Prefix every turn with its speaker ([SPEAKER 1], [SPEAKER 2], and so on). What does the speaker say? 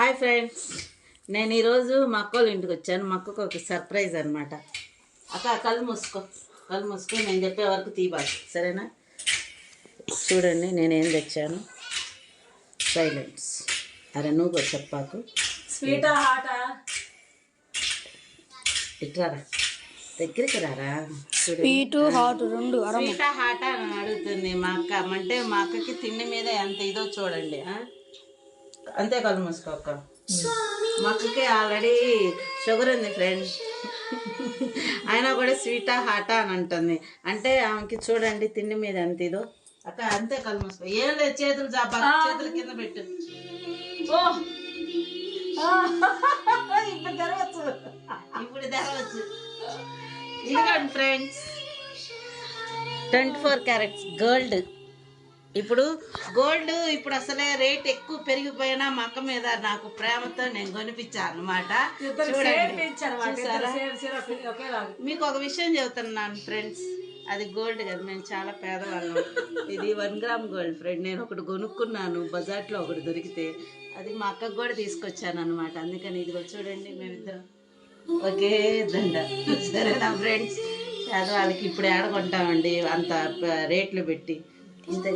[SPEAKER 1] Hi friends. నేను ఈరోజు మా అక్కోళ్ళ ఇంటికి వచ్చాను. మా అక్కకు ఒక సర్ప్రైజ్ అనమాట అక్క కళ్ళు మూసుకో. కళ్ళు మూసుకో నేను చెప్పే వరకు తీబాకు సరేనా? చూడండి నేనేం తెచ్చాను? సైలెన్స్ అరే నువ్వు చెప్పాకు
[SPEAKER 2] స్వీటా హాటా
[SPEAKER 1] ఇట్లారా దగ్గరికి రారా?
[SPEAKER 3] స్వీటు హాట్ రెండు
[SPEAKER 1] స్వీటా హాటా అని అడుగుతుంది మా అక్క. అంటే మా అక్కకి తిండి మీద ఎంత ఇదో చూడండి? అంతే మూసుకో అక్క. మా అక్కకి ఆల్రెడీ షుగర్ ఉంది ఫ్రెండ్స్ అయినా కూడా స్వీటా హాటా అని అంటుంది. అంటే ఆమెకి చూడండి తిండి మీద ఎంత ఇదో. అక్క అంతే కళ్ళు మూసుకో ఏం లేదు చేతులు జాబా చేతులు కింద పెట్టు. ఇప్పుడు తెరవచ్చు. ఇప్పుడు తెరవచ్చు. ఇదిగోండి friends twenty four carats gold. ఇప్పుడు గోల్డ్ ఇప్పుడు అసలే రేట్ ఎక్కువ పెరిగిపోయినా మా అక్క మీద నాకు ప్రేమతో నేను కొనిపించాను అనమాట మీకు ఒక విషయం చెబుతున్నాను ఫ్రెండ్స్. అది గోల్డ్ కదా మేము చాలా పేదవాళ్ళం. ఇది వన్ గ్రామ్ గోల్డ్ ఫ్రెండ్. నేను ఒకటి కొనుక్కున్నాను బజార్లో ఒకటి దొరికితే. అది మా అక్కకు కూడా తీసుకొచ్చాను అనమాట అందుకని ఇదిగో చూడండి మేమిద్దరం. ఒకే దండ. సరేనా ఫ్రెండ్స్. పేదవాళ్ళకి ఇప్పుడు ఏడ కొంటామండి అంత రేట్లు పెట్టి. ఇంత